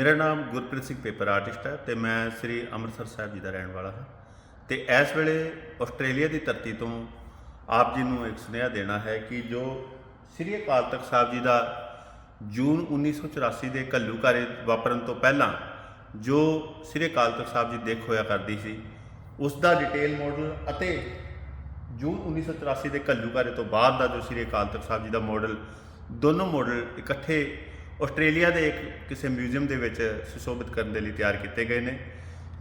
ਮੇਰਾ ਨਾਮ Gurpreet Singh paper artist ਹੈ ਤੇ ਮੈਂ ਸ੍ਰੀ ਅੰਮ੍ਰਿਤਸਰ ਸਾਹਿਬ ਜੀ ਦਾ ਰਹਿਣ ਵਾਲਾ ਹਾਂ। ਤੇ ਇਸ ਵੇਲੇ ਆਸਟ੍ਰੇਲੀਆ ਦੀ ਧਰਤੀ ਤੋਂ ਆਪ ਜੀ ਨੂੰ ਇੱਕ ਸੁਨੇਹਾ ਦੇਣਾ ਹੈ ਕਿ ਜੋ ਸ੍ਰੀ ਅਕਾਲ ਤਖਤ ਸਾਹਿਬ ਜੀ ਦਾ ਜੂਨ 1984 ਦੇ ਘੱਲੂਘਾਰੇ ਵਾਪਰਨ ਤੋਂ ਪਹਿਲਾਂ ਜੋ ਸ੍ਰੀ ਅਕਾਲ ਤਖਤ ਸਾਹਿਬ ਜੀ ਦੇਖ ਹੋਇਆ ਕਰਦੀ ਸੀ, ਉਸ ਦਾ ਡਿਟੇਲ ਮਾਡਲ ਅਤੇ ਜੂਨ 1984 ਦੇ ਘੱਲੂਘਾਰੇ ਤੋਂ ਬਾਅਦ ਦਾ ਜੋ ਸ੍ਰੀ ਅਕਾਲ ਤਖਤ ਸਾਹਿਬ ਜੀ ਦਾ ਮਾਡਲ ਦੋਨੋਂ ਮਾਡਲ ਇਕੱਠੇ ਆਸਟ੍ਰੇਲੀਆ ਦੇ ਇੱਕ ਕਿਸੇ ਮਿਊਜ਼ੀਅਮ ਦੇ ਵਿੱਚ ਸੁਸ਼ੋਭਿਤ ਕਰਨ ਦੇ ਲਈ ਤਿਆਰ ਕੀਤੇ ਗਏ ਨੇ,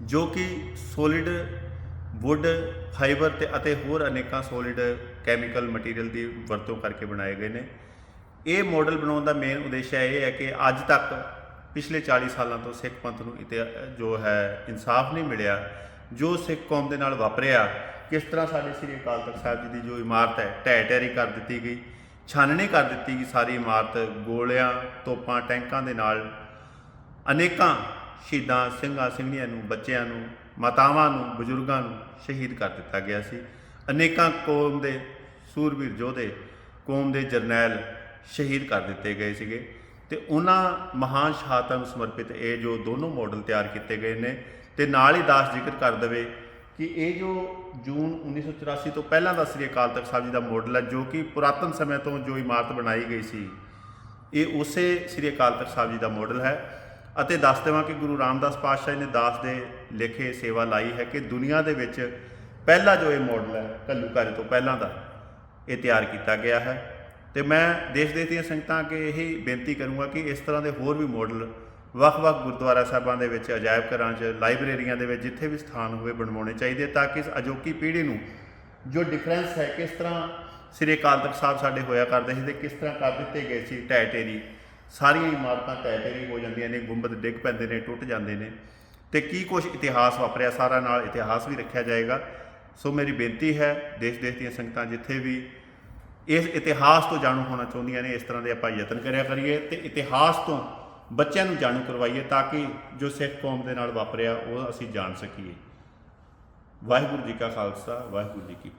ਜੋ ਕਿ ਸੋਲਿਡ ਵੁੱਡ ਫਾਈਬਰ ਤੇ ਅਤੇ ਹੋਰ ਅਨੇਕਾਂ ਸੋਲਿਡ ਕੈਮੀਕਲ ਮਟੀਰੀਅਲ ਦੀ ਵਰਤੋਂ ਕਰਕੇ ਬਣਾਏ ਗਏ ਨੇ। ਇਹ ਮਾਡਲ ਬਣਾਉਣ ਦਾ ਮੇਨ ਉਦੇਸ਼ ਇਹ ਹੈ ਕਿ ਅੱਜ ਤੱਕ ਪਿਛਲੇ 40 ਸਾਲਾਂ ਤੋਂ ਸਿੱਖ ਪੰਥ ਨੂੰ ਇਤੇ ਜੋ ਹੈ, ਇਨਸਾਫ ਨਹੀਂ ਮਿਲਿਆ, ਜੋ ਸਿੱਖ ਕੌਮ ਦੇ ਨਾਲ ਵਾਪਰਿਆ, ਕਿਸ ਤਰ੍ਹਾਂ ਸਾਡੇ ਸ੍ਰੀ ਅਕਾਲ ਤਖਤ ਸਾਹਿਬ ਜੀ ਦੀ ਜੋ ਇਮਾਰਤ ਹੈ ਢਹਿ ਢੇਰੀ ਕਰ ਦਿੱਤੀ ਗਈ। ਛਾਨਣੀ ਕਰ ਦਿੱਤੀ ਗਈ ਸਾਰੀ ਇਮਾਰਤ ਗੋਲਿਆਂ, ਤੋਪਾਂ, ਟੈਂਕਾਂ ਦੇ ਨਾਲ ਅਨੇਕਾਂ ਸ਼ਹੀਦਾਂ, ਸਿੰਘਾਂ, ਸਿੰਘਣੀਆਂ ਨੂੰ, ਬੱਚਿਆਂ ਨੂੰ, ਮਾਤਾਵਾਂ ਨੂੰ, ਬਜ਼ੁਰਗਾਂ ਨੂੰ ਸ਼ਹੀਦ ਕਰ ਦਿੱਤਾ ਗਿਆ ਸੀ। ਅਨੇਕਾਂ ਕੌਮ ਦੇ, ਸੂਰਬੀਰ ਯੋਧੇ ਕੌਮ ਦੇ ਜਰਨੈਲ ਸ਼ਹੀਦ ਕਰ ਦਿੱਤੇ ਗਏ ਸੀਗੇ ਤੇ ਉਹਨਾਂ ਮਹਾਨ ਸ਼ਹਾਦਤਾਂ ਨੂੰ ਸਮਰਪਿਤ ਇਹ ਜੋ ਦੋਨੋਂ ਮਾਡਲ ਤਿਆਰ ਕੀਤੇ ਗਏ ਨੇ ਤੇ ਨਾਲ ਹੀ ਦਾਸ ਜ਼ਿਕਰ ਕਰ ਦਵੇ ਕਿ ਇਹ ਜੋ ਜੂਨ 1984 ਤੋਂ ਪਹਿਲਾਂ ਦਾ ਸ੍ਰੀ ਅਕਾਲ ਤਖਤ ਸਾਹਿਬ ਜੀ ਦਾ ਮਾਡਲ ਹੈ, ਜੋ ਕਿ ਪੁਰਾਤਨ ਸਮੇਂ ਤੋਂ ਜੋ ਇਮਾਰਤ ਬਣਾਈ ਗਈ ਸੀ, ਇਹ ਉਸੇ ਸ੍ਰੀ ਅਕਾਲ ਤਖਤ ਸਾਹਿਬ ਜੀ ਦਾ ਮਾਡਲ ਹੈ। ਅਤੇ ਦੱਸ ਦੇਵਾਂ ਕਿ ਗੁਰੂ ਰਾਮਦਾਸ ਪਾਤਸ਼ਾਹ ਜੀ ਨੇ ਦਾਸ ਦੇ ਲੇਖੇ ਸੇਵਾ ਲਾਈ ਹੈ ਕਿ ਦੁਨੀਆ ਦੇ ਵਿੱਚ ਪਹਿਲਾ ਜੋ ਇਹ ਮਾਡਲ ਹੈ, ਘੱਲੂਘਾਰੇ ਤੋਂ ਪਹਿਲਾਂ ਦਾ, ਇਹ ਤਿਆਰ ਕੀਤਾ ਗਿਆ ਹੈ। ਤੇ ਮੈਂ ਦੇਸ਼ ਦੇਸ਼ ਦੀਆਂ ਸੰਗਤਾਂ ਅੱਗੇ ਇਹੀ ਬੇਨਤੀ ਕਰੂੰਗਾ ਕਿ ਇਸ ਤਰ੍ਹਾਂ ਦੇ ਹੋਰ ਵੀ ਮਾਡਲ ਵੱਖ-ਵੱਖ ਗੁਰਦੁਆਰਾ ਸਾਹਿਬਾਂ ਦੇ ਵਿੱਚ, ਅਜਾਇਬ ਘਰਾਂ 'ਚ, ਲਾਇਬ੍ਰੇਰੀਆਂ ਦੇ ਵਿੱਚ ਜਿੱਥੇ ਵੀ ਸਥਾਨ ਹੋਵੇ ਬਣਵਾਉਣੇ ਚਾਹੀਦੇ ਤਾਂ ਕਿ ਇਸ ਅਜੋਕੀ ਪੀੜ੍ਹੀ ਨੂੰ ਜੋ ਡਿਫਰੈਂਸ ਹੈ ਕਿਸ ਤਰ੍ਹਾਂ ਸ੍ਰੀ ਅਕਾਲ ਤਖਤ ਸਾਹਿਬ ਸਾਡੇ ਹੋਇਆ ਕਰਦੇ ਸੀ ਤੇ ਕਿਸ ਤਰ੍ਹਾਂ ਕਰ ਦਿੱਤੇ ਗਏ ਸੀ ਟੈਟੇਰੀ ਸਾਰੀਆਂ ਇਮਾਰਤਾਂ ਟੈਟੇਰੀ ਹੋ ਜਾਂਦੀਆਂ ਨੇ, ਗੁੰਬਦ ਡਿੱਗ ਪੈਂਦੇ ਨੇ, ਟੁੱਟ ਜਾਂਦੇ ਨੇ। ਤੇ ਕੀ ਕੁਝ ਇਤਿਹਾਸ ਵਾਪਰਿਆ, ਸਾਰਾ ਨਾਲ ਇਤਿਹਾਸ ਵੀ ਰੱਖਿਆ ਜਾਏਗਾ। ਸੋ ਮੇਰੀ ਬੇਨਤੀ ਹੈ ਦੇਸ਼ ਦੇਸ਼ ਦੀਆਂ ਸੰਗਤਾਂ ਜਿੱਥੇ ਵੀ ਇਸ ਇਤਿਹਾਸ ਤੋਂ ਜਾਣੂ ਹੋਣਾ ਚਾਹੁੰਦੀਆਂ ਨੇ, ਇਸ ਤਰ੍ਹਾਂ ਦੇ ਆਪਾਂ ਯਤਨ ਕਰਿਆ ਕਰੀਏ ਤੇ ਇਤਿਹਾਸ ਤੋਂ ਬੱਚਿਆਂ ਨੂੰ ਜਾਣੂ ਕਰਵਾਈਏ ਤਾਂ ਕਿ ਜੋ ਸਿੱਖ ਕੌਮ ਦੇ ਨਾਲ ਵਾਪਰਿਆ ਉਹ ਅਸੀਂ ਜਾਣ ਸਕੀਏ। ਵਾਹਿਗੁਰੂ ਜੀ ਕਾ ਖਾਲਸਾ, ਵਾਹਿਗੁਰੂ ਜੀ ਕੀ ਫਤਿਹ।